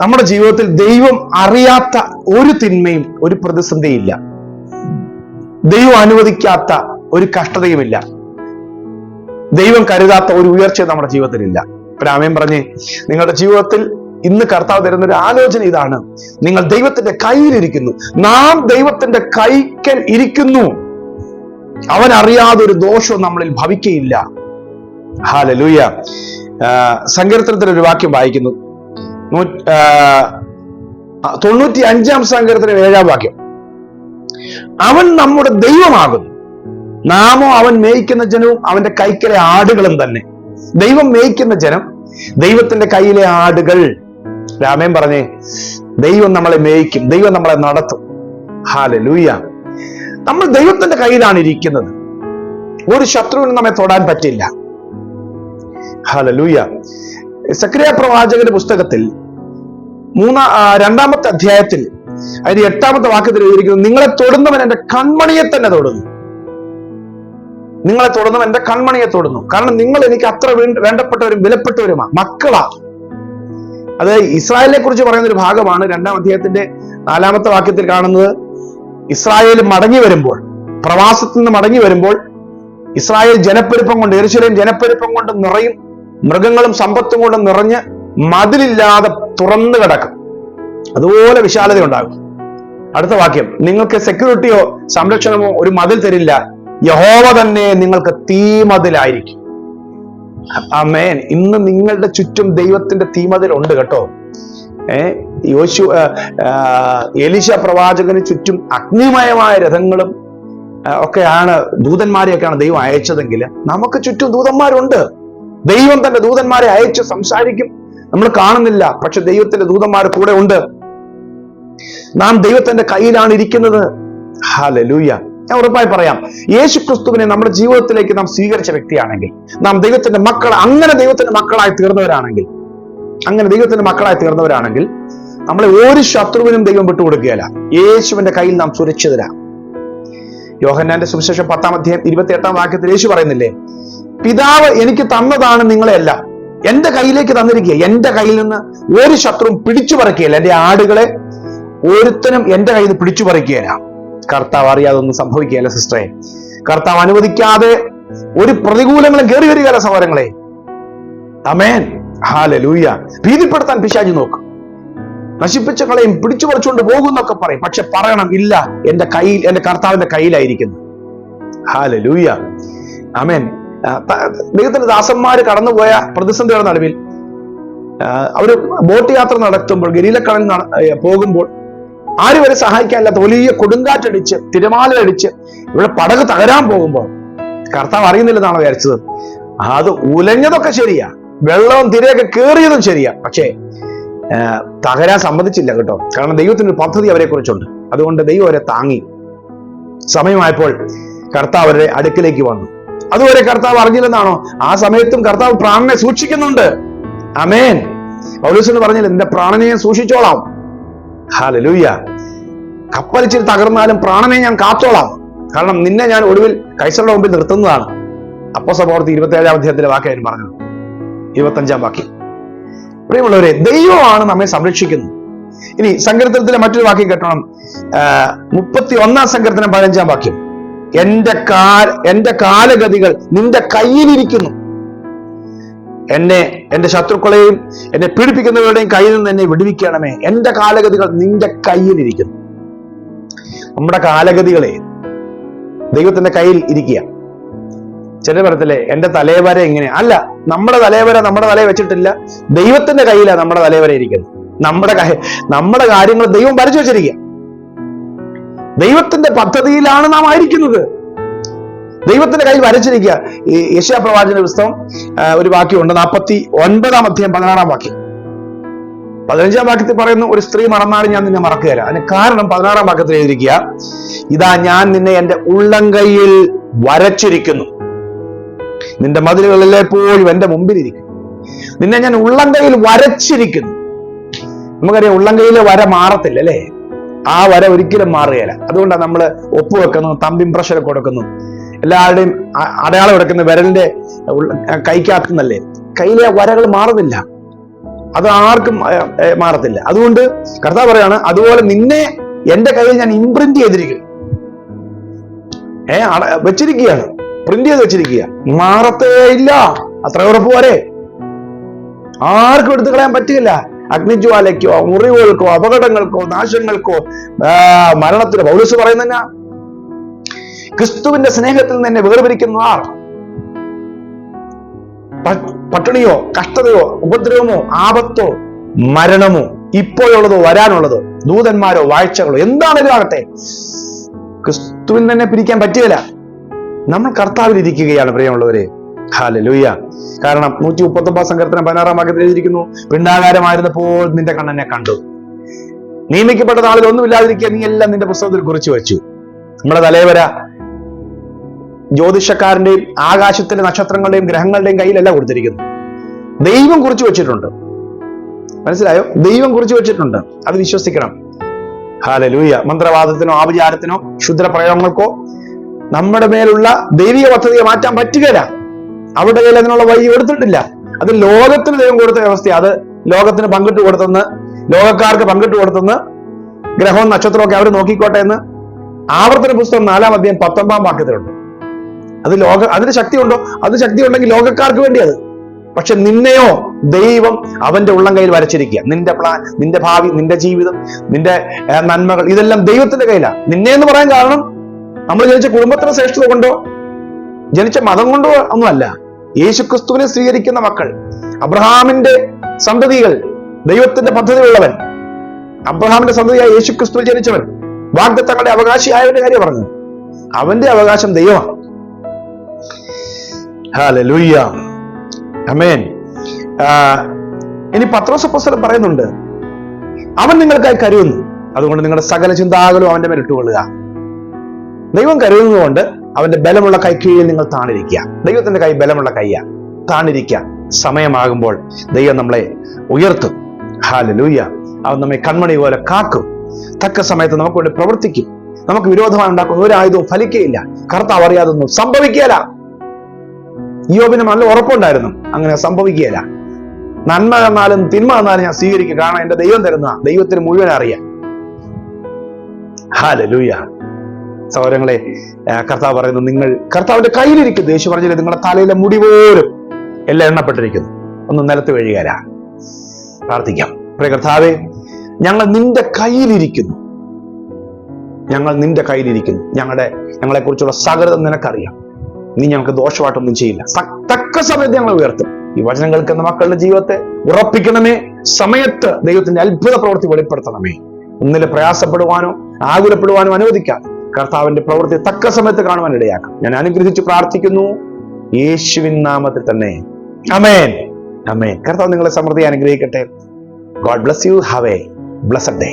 നമ്മുടെ ജീവിതത്തിൽ ദൈവം അറിയാത്ത ഒരു തിന്മയും ഒരു പ്രതിസന്ധിയില്ല. ദൈവം അനുവദിക്കാത്ത ഒരു കഷ്ടതയുമില്ല. ദൈവം കരുതാത്ത ഒരു ഉയർച്ച നമ്മുടെ ജീവിതത്തിലില്ല. രാമയം പറഞ്ഞേ നിങ്ങളുടെ ജീവിതത്തിൽ ഇന്ന് കർത്താവ് തരുന്ന ഒരു ആലോചന ഇതാണ്. നിങ്ങൾ ദൈവത്തിന്റെ കയ്യിലിരിക്കുന്നു. നാം ദൈവത്തിന്റെ കൈക്കൽ ഇരിക്കുന്നു. അവൻ അറിയാതെ ഒരു ദോഷവും നമ്മളിൽ ഭവിക്കയില്ല. ഹാലലൂയ സങ്കീർത്തനത്തിൽ ഒരു വാക്യം വായിക്കുന്നു. തൊണ്ണൂറ്റി അഞ്ചാം സങ്കരത്തിന് ഏഴാം വാക്യം. അവൻ നമ്മുടെ ദൈവമാകുന്നു. നാമോ അവൻ മേയ്ക്കുന്ന ജനവും അവന്റെ കൈക്കലെ ആടുകളും തന്നെ. ദൈവം മേയ്ക്കുന്ന ജനം ദൈവത്തിന്റെ കയ്യിലെ ആടുകൾ. രാമൻ പറഞ്ഞേ ദൈവം നമ്മളെ മേയ്ക്കും ദൈവം നമ്മളെ നടത്തും. ഹാലലൂയ നമ്മൾ ദൈവത്തിന്റെ കയ്യിലാണ് ഇരിക്കുന്നത്. ഒരു ശത്രുവിനും നമ്മെ തൊടാൻ പറ്റില്ല. ഹാലലൂയ സക്രിയ പ്രവാചകന്റെ പുസ്തകത്തിൽ മൂന്നാ രണ്ടാമത്തെ അധ്യായത്തിൽ അതിന്റെ എട്ടാമത്തെ വാക്യത്തിൽ എഴുതിയിരിക്കുന്നു നിങ്ങളെ തൊടുന്നവൻ എന്റെ കൺമണിയെ തന്നെ തൊടുന്നു. നിങ്ങളെ തൊടുന്നവൻ എന്റെ കൺമണിയെ തൊടുന്നു. കാരണം നിങ്ങൾ എനിക്ക് അത്ര വേണ്ടപ്പെട്ടവരും വിലപ്പെട്ടവരുമാണ് മക്കളാ. അത് ഇസ്രായേലിനെ കുറിച്ച് പറയുന്ന ഒരു ഭാഗമാണ് രണ്ടാം അധ്യായത്തിന്റെ നാലാമത്തെ വാക്യത്തിൽ കാണുന്നത്. ഇസ്രായേൽ മടങ്ങി വരുമ്പോൾ പ്രവാസത്തിൽ നിന്ന് മടങ്ങി വരുമ്പോൾ ഇസ്രായേൽ ജനപ്പെരുപ്പം കൊണ്ട് എരിശിലേം ജനപ്പെരുപ്പം കൊണ്ട് നിറയും മൃഗങ്ങളും സമ്പത്തും കൊണ്ട് നിറഞ്ഞ് മതിലില്ലാതെ തുറന്നു കിടക്കും. അതുപോലെ വിശാലത ഉണ്ടാകും അടുത്ത വാക്യം നിങ്ങൾക്ക് സെക്യൂരിറ്റിയോ സംരക്ഷണമോ ഒരു മതിൽ തരില്ല. യഹോവ തന്നെ നിങ്ങൾക്ക് തീമതിലായിരിക്കും. അമേൻ ഇന്ന് നിങ്ങളുടെ ചുറ്റും ദൈവത്തിന്റെ തീമതിൽ ഉണ്ട് കേട്ടോ. ഏ യോശു ആ, പ്രവാചകന് ചുറ്റും അഗ്നിമയമായ രഥങ്ങളും ഒക്കെയാണ് ദൂതന്മാരെയൊക്കെയാണ് ദൈവം അയച്ചതെങ്കിൽ നമുക്ക് ചുറ്റും ദൂതന്മാരുണ്ട്. ദൈവം തന്റെ ദൂതന്മാരെ അയച്ച് സംസാരിക്കും. നമ്മൾ കാണുന്നില്ല പക്ഷെ ദൈവത്തിന്റെ ദൂതന്മാർ കൂടെ ഉണ്ട്. നാം ദൈവത്തിന്റെ കയ്യിലാണ് ഇരിക്കുന്നത്. ഹാലലൂയ ഞാൻ ഉറപ്പായി പറയാം യേശു ക്രിസ്തുവിനെ നമ്മുടെ ജീവിതത്തിലേക്ക് നാം സ്വീകരിച്ച വ്യക്തിയാണെങ്കിൽ നാം ദൈവത്തിന്റെ മക്കൾ അങ്ങനെ ദൈവത്തിന്റെ മക്കളായി തീർന്നവരാണെങ്കിൽ അങ്ങനെ ദൈവത്തിന്റെ മക്കളായി തീർന്നവരാണെങ്കിൽ നമ്മളെ ഒരു ശത്രുവിനും ദൈവം വിട്ടുകൊടുക്കുകയല്ല. യേശുവിന്റെ കയ്യിൽ നാം സുരക്ഷിതരാ. യോഹന്നാന്റെ സുവിശേഷം പത്താം അധ്യായം ഇരുപത്തി എട്ടാം വാക്യത്തിൽ യേശു പറയുന്നില്ലേ പിതാവ് എനിക്ക് തന്നതാണ് നിങ്ങളെല്ലാം എന്റെ കയ്യിലേക്ക് തന്നിരിക്കുക. എന്റെ കയ്യിൽ നിന്ന് ഒരു ശത്രുവും പിടിച്ചു പറിക്കുകയില്ല. എന്റെ ആടുകളെ ഒരുത്തനും എന്റെ കയ്യിൽ നിന്ന് പിടിച്ചു പറിക്കുകയില്ല. കർത്താവ് അറിയാതെ ഒന്നും സംഭവിക്കുകയില്ല സിസ്റ്ററെ. കർത്താവ് അനുവദിക്കാതെ ഒരു പ്രതികൂലങ്ങളും കയറി വരികയല്ല സഹോദരങ്ങളെ. അമേൻ ഹാലലൂയ ഭീതിപ്പെടുത്താൻ പിശാചി നോക്കും. നശിപ്പിച്ച കളയും പിടിച്ചു പറിച്ചുകൊണ്ട് പോകും എന്നൊക്കെ പറയും. പക്ഷെ പറയണം ഇല്ല എന്റെ കയ്യിൽ എന്റെ കർത്താവിന്റെ കയ്യിലായിരിക്കുന്നു. ഹാലലൂയ അമേൻ ആ, ത- ദൈവത്തിന്റെ ദാസന്മാര് കടന്നുപോയ പ്രതിസന്ധിയുടെ നടുവിൽ. അവർ ബോട്ട് യാത്ര നടത്തുമ്പോൾ ഗരീലക്കടൽ പോകുമ്പോൾ ആരും വരെ സഹായിക്കാനില്ലാത്ത വലിയ കൊടുങ്കാറ്റടിച്ച് തിരമാലയടിച്ച് ഇവിടെ പടക് തകരാൻ പോകുമ്പോൾ കർത്താവ് അറിയുന്നില്ലെന്നാണ് വിചാരിച്ചത്? അത് ഉലഞ്ഞതൊക്കെ ശരിയാ. വെള്ളവും തിരയൊക്കെ കേറിയതും ശരിയാ. പക്ഷേ തകരാൻ സമ്മതിച്ചില്ല കേട്ടോ. കാരണം ദൈവത്തിന് ഒരു പദ്ധതി അവരെ കുറിച്ചുണ്ട്. അതുകൊണ്ട് ദൈവം അവരെ താങ്ങി. സമയമായപ്പോൾ കർത്താവ് അവരുടെ അടുക്കിലേക്ക് വന്നു. അതുവരെ കർത്താവ് അറിഞ്ഞില്ലെന്നാണോ? ആ സമയത്തും കർത്താവ് പ്രാണനെ സൂക്ഷിക്കുന്നുണ്ട്. അമേൻ പൗലൂസിന് പറഞ്ഞില്ല എന്റെ പ്രാണനെ ഞാൻ സൂക്ഷിച്ചോളാം. ഹാലലൂയ്യ കപ്പലിച്ചിരി തകർന്നാലും പ്രാണനെ ഞാൻ കാത്തോളാം. കാരണം നിന്നെ ഞാൻ ഒടുവിൽ കൈസറുടെ മുമ്പിൽ നിർത്തുന്നതാണ്. അപ്പൊ പ്രവർത്തി ഇരുപത്തി ഏഴാം അധ്യായത്തിലെ വാക്യം പറഞ്ഞു. ഇരുപത്തഞ്ചാം വാക്യം. പ്രിയമുള്ളവരെ ദൈവമാണ് നമ്മെ സംരക്ഷിക്കുന്നത്. ഇനി സങ്കീർത്തനത്തിലെ മറ്റൊരു വാക്യം കേട്ടണം. മുപ്പത്തി ഒന്നാം സങ്കീർത്തനം പതിനഞ്ചാം വാക്യം. എന്റെ കാൽ എന്റെ കാലഗതികൾ നിന്റെ കയ്യിലിരിക്കുന്നു. എന്നെ എന്റെ ശത്രുക്കളെയും എന്നെ പീഡിപ്പിക്കുന്നവരുടെയും കയ്യിൽ നിന്ന് എന്നെ വിടുവിക്കണമേ. എന്റെ കാലഗതികൾ നിന്റെ കയ്യിലിരിക്കുന്നു. നമ്മുടെ കാലഗതികളെ ദൈവത്തിന്റെ കയ്യിൽ ഇരിക്കുക. ചില പറയത്തില്ലേ എന്റെ തലവര ഇങ്ങനെ. അല്ല നമ്മുടെ തലവര നമ്മുടെ തലയെ വെച്ചിട്ടില്ല. ദൈവത്തിന്റെ കയ്യിലാണ് നമ്മുടെ തലവര ഇരിക്കുന്നത്. നമ്മുടെ നമ്മുടെ കാര്യങ്ങൾ ദൈവം ഭരിച്ചു വെച്ചിരിക്കുക. ദൈവത്തിന്റെ പദ്ധതിയിലാണ് നാം ആയിരിക്കുന്നത്. ദൈവത്തിന്റെ കയ്യിൽ വരച്ചിരിക്കുക. ഈ യശാ പുസ്തകം ഒരു വാക്യമുണ്ട്. നാൽപ്പത്തി ഒൻപതാം അധ്യായം പതിനാറാം വാക്യം. പതിനഞ്ചാം വാക്യത്തിൽ പറയുന്നു ഒരു സ്ത്രീ മറന്നാലും ഞാൻ നിന്നെ മറക്കുകയില്ല. അതിന് കാരണം പതിനാറാം വാക്യത്തിൽ എഴുതിയിരിക്കുക ഇതാ ഞാൻ നിന്നെ എന്റെ ഉള്ളംകൈയിൽ വരച്ചിരിക്കുന്നു. നിന്റെ മതിലുകളിൽ എപ്പോഴും എന്റെ മുമ്പിലിരിക്കും. നിന്നെ ഞാൻ ഉള്ളംകൈയിൽ വരച്ചിരിക്കുന്നു. നമുക്കറിയാം ഉള്ളംകൈയിലെ വര മാറത്തില്ല അല്ലേ? ആ വര ഒരിക്കലും മാറുകയില്ല. അതുകൊണ്ടാണ് നമ്മൾ ഒപ്പുവെക്കുന്നു തമ്പ് ഇംപ്രഷൻ കൊടുക്കുന്നു. എല്ലാവരുടെയും അടയാളം എടുക്കുന്ന വിരലിന്റെ കൈക്കകത്തുന്നല്ലേ കയ്യിലെ വരകൾ മാറുന്നില്ല. അത് ആർക്കും മാറത്തില്ല. അതുകൊണ്ട് കർത്താവ് പറയാണ് അതുപോലെ നിന്നെ എന്റെ കയ്യിൽ ഞാൻ ഇംപ്രിന്റ് ചെയ്തിരിക്കും ഏ വെച്ചിരിക്കുകയാണ്. പ്രിന്റ് ചെയ്ത് വെച്ചിരിക്കുക മാറത്തേ ഇല്ല. അത്ര ഉറപ്പ് പോരെ. ആർക്കും എടുത്തു കളയാൻ പറ്റില്ല. അഗ്നിജ്വാലയ്ക്കോ മുറിവുകൾക്കോ അപകടങ്ങൾക്കോ നാശങ്ങൾക്കോ മരണത്തിന്. പൗലൂസ് പറയുന്ന ക്രിസ്തുവിന്റെ സ്നേഹത്തിൽ നിന്ന് എന്നെ വേർപിരിക്കുന്ന ആർ? പട്ടിണിയോ കഷ്ടതയോ ഉപദ്രവമോ ആപത്തോ മരണമോ ഇപ്പോഴുള്ളതോ വരാനുള്ളതോ ദൂതന്മാരോ വാഴ്ചകളോ എന്താണെങ്കിലും ആകട്ടെ ക്രിസ്തുവിൽ തന്നെ പിരിക്കാൻ പറ്റിയല്ല നമ്മൾ കർത്താവിൽ ഇരിക്കുകയാണ് പ്രിയമുള്ളവരെ. ഹാലലൂയ കാരണം നൂറ്റി മുപ്പത്തി ഒമ്പത് സങ്കീർത്തനം പതിനാറാം വാക്യത്തിൽ എഴുതിയിരിക്കുന്നു പിണ്ടാകാരമായിരുന്നപ്പോൾ നിന്റെ കണ്ണനെ കണ്ടു. നിയമിക്കപ്പെട്ട നാളിൽ ഒന്നുമില്ലാതിരിക്കുക നീ എല്ലാം നിന്റെ പുസ്തകത്തിൽ കുറിച്ചു വെച്ചു. നമ്മുടെ തലവര ജ്യോതിഷക്കാരന്റെയും ആകാശത്തിലെ നക്ഷത്രങ്ങളുടെയും ഗ്രഹങ്ങളുടെയും കയ്യിലല്ല കൊടുത്തിരിക്കുന്നു ദൈവം കുറിച്ചു വെച്ചിട്ടുണ്ട്. മനസ്സിലായോ? ദൈവം കുറിച്ചു വെച്ചിട്ടുണ്ട്. അത് വിശ്വസിക്കണം. ഹാലലൂയ മന്ത്രവാദത്തിനോ ആഭിചാരത്തിനോ ക്ഷുദ്ര പ്രയോഗങ്ങൾക്കോ നമ്മുടെ മേലുള്ള ദൈവിക പദ്ധതിയെ മാറ്റാൻ പറ്റുകയില്ല. അവരുടെ കയ്യിൽ അതിനുള്ള വഴി കൊടുത്തിട്ടില്ല അത് ലോകത്തിന് ദൈവം കൊടുത്ത വ്യവസ്ഥ അത് ലോകത്തിന് പങ്കിട്ട് കൊടുത്തെന്ന് ലോകക്കാർക്ക് പങ്കിട്ട് കൊടുത്തെന്ന് ഗ്രഹവും നക്ഷത്രമൊക്കെ അവർ നോക്കിക്കോട്ടെ എന്ന് ആവർത്തന പുസ്തകം നാലാം അധ്യായം പത്തൊമ്പതാം വാക്യത്തിലുണ്ട്. അത് ലോക അതിന് ശക്തി ഉണ്ടോ അത് ശക്തി ഉണ്ടെങ്കിൽ ലോകക്കാർക്ക് വേണ്ടി അത് പക്ഷെ നിന്നെയോ ദൈവം അവന്റെ ഉള്ളം കയ്യിൽ വരച്ചിരിക്കുക. നിന്റെ പ്ലാൻ നിന്റെ ഭാവി നിന്റെ ജീവിതം നിന്റെ നന്മകൾ ഇതെല്ലാം ദൈവത്തിന്റെ കയ്യിലാണ് നിന്നെ എന്ന് പറയാൻ കാരണം നമ്മൾ ജനിച്ച കുടുംബത്തിന്റെ ശ്രേഷ്ഠത കൊണ്ടോ ജനിച്ച മതം കൊണ്ടോ ഒന്നുമല്ല. യേശുക്രിസ്തുവിനെ സ്വീകരിക്കുന്ന മക്കൾ അബ്രഹാമിന്റെ സന്തതികൾ ദൈവത്തിന്റെ പദ്ധതിയുള്ളവൻ. അബ്രഹാമിന്റെ സന്തതിയായ യേശുക്രിസ്തുവിൽ ജനിച്ചവൻ. വാഗ്ദത്തങ്ങളുടെ അവകാശിയായവന്റെ കാര്യം പറഞ്ഞു. അവന്റെ അവകാശം ദൈവമാണ്. ഇനി പത്രോസ് പുസ്തകം പറയുന്നുണ്ട് അവൻ നിങ്ങൾക്കായി കരുതുന്നു അതുകൊണ്ട് നിങ്ങളുടെ സകല ചിന്താകലും അവന്റെ മേൽ ഇട്ടുകൊള്ളുക. ദൈവം കരുതുന്നതുകൊണ്ട് അവന്റെ ബലമുള്ള കൈ കീഴിൽ നിങ്ങൾ താണിരിക്കുക. ദൈവത്തിന്റെ കൈ ബലമുള്ള കൈയാ. താണിരിക്കുക. സമയമാകുമ്പോൾ ദൈവം നമ്മളെ ഉയർത്തും. ഹാലലൂയ അവൻ നമ്മെ കൺമണി പോലെ കാക്കും. തക്ക സമയത്ത് നമുക്ക് വേണ്ടി പ്രവർത്തിക്കും. നമുക്ക് വിരോധമായി ഉണ്ടാക്കുന്ന ഒരു ആയുധവും ഫലിക്കുകയില്ല കർത്താവ് അറിയാതൊന്നും സംഭവിക്കുകയില്ല. യോബിന് നല്ല ഉറപ്പുണ്ടായിരുന്നു. അങ്ങനെ സംഭവിക്കുകയില്ല. നന്മ എന്നാലും തിന്മ എന്നാലും ഞാൻ സ്വീകരിക്കും. കാരണം എന്റെ ദൈവം തരുന്ന ദൈവത്തിന് മുഴുവൻ അറിയാം. ഹാലലൂയ സഹോദരങ്ങളെ കർത്താവ് പറയുന്നു നിങ്ങൾ കർത്താവിന്റെ കയ്യിലിരിക്കുന്നു യേശു പറഞ്ഞില്ലേ നിങ്ങളുടെ തലയിലെ മുടി പോലും എല്ലാം എണ്ണപ്പെട്ടിരിക്കുന്നു. ഒന്ന് നിലത്ത് വീഴുകയല്ല. പ്രാർത്ഥിക്കാം. പ്രിയ കർത്താവെ ഞങ്ങൾ നിന്റെ കയ്യിലിരിക്കുന്നു. ഞങ്ങൾ നിന്റെ കയ്യിലിരിക്കുന്നു. ഞങ്ങളുടെ ഞങ്ങളെ കുറിച്ചുള്ള സകലതം നിനക്കറിയാം. നീ ഞങ്ങൾക്ക് ദോഷമായിട്ടൊന്നും ചെയ്യില്ല. തക്ക സമയത്ത് ഞങ്ങൾ ഉയർത്തും. ഈ വചനം കേൾക്കുന്ന മക്കളുടെ ജീവിതത്തെ ഉറപ്പിക്കണമേ. സമയത്ത് ദൈവത്തിന്റെ അത്ഭുത പ്രവൃത്തി വെളിപ്പെടുത്തണമേ. ഒന്നിലെ പ്രയാസപ്പെടുവാനോ ആകുലപ്പെടുവാനോ അനുവദിക്കാം കർത്താവിന്റെ പ്രവൃത്തി തക്ക സമയത്ത് കാണുവാൻ ഇടയാക്കാം. ഞാൻ അനുഗ്രഹിച്ച് പ്രാർത്ഥിക്കുന്നു. യേശുവിൻ നാമത്തിൽ തന്നെ. അമേൻ അമേൻ കർത്താവ് നിങ്ങളെ സമൃദ്ധി അനുഗ്രഹിക്കട്ടെ. God bless you have a blessed day